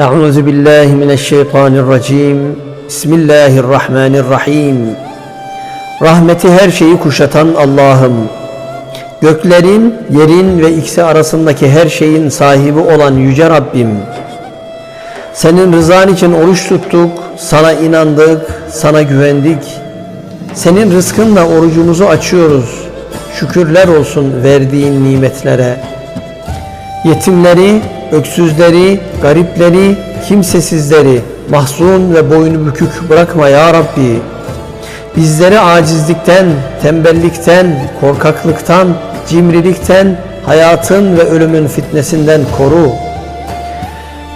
أعوذ بالله من الشيطان الرجيم بسم الله الرحمن الرحيم Rahmeti her şeyi kuşatan Allah'ım Göklerin, yerin ve ikisi arasındaki her şeyin sahibi olan Yüce Rabbim Senin rızan için oruç tuttuk, sana inandık, sana güvendik Senin rızkınla orucumuzu açıyoruz Şükürler olsun verdiğin nimetlere Yetimleri, öksüzleri, garipleri, kimsesizleri mahzun ve boynu bükük bırakma ya Rabbi. Bizleri acizlikten, tembellikten, korkaklıktan, cimrilikten, hayatın ve ölümün fitnesinden koru.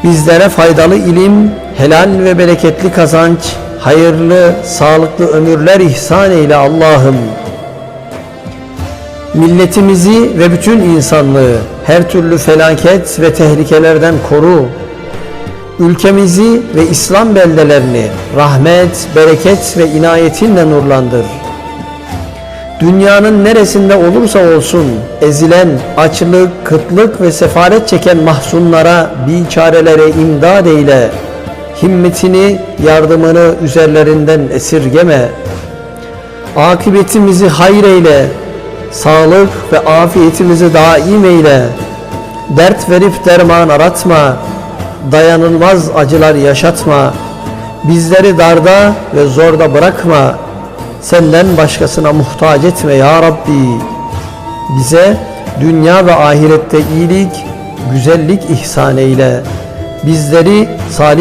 Bizlere faydalı ilim, helal ve bereketli kazanç, hayırlı, sağlıklı ömürler ihsan eyle Allah'ım. Milletimizi ve bütün insanlığı her türlü felaket ve tehlikelerden koru. Ülkemizi ve İslam beldelerini rahmet, bereket ve inayetinle nurlandır. Dünyanın neresinde olursa olsun ezilen, açlık, kıtlık ve sefaret çeken mahzunlara, biçarelere imdad eyle. Himmetini, yardımını üzerlerinden esirgeme. Akıbetimizi hayır eyle. Sağlık ve afiyetimizi daim eyle. Dert verip derman aratma. Dayanılmaz acılar yaşatma. Bizleri darda ve zorda bırakma. Senden başkasına muhtaç etme ya Rabbi. Bize dünya ve ahirette iyilik, güzellik ihsan eyle. Bizleri salih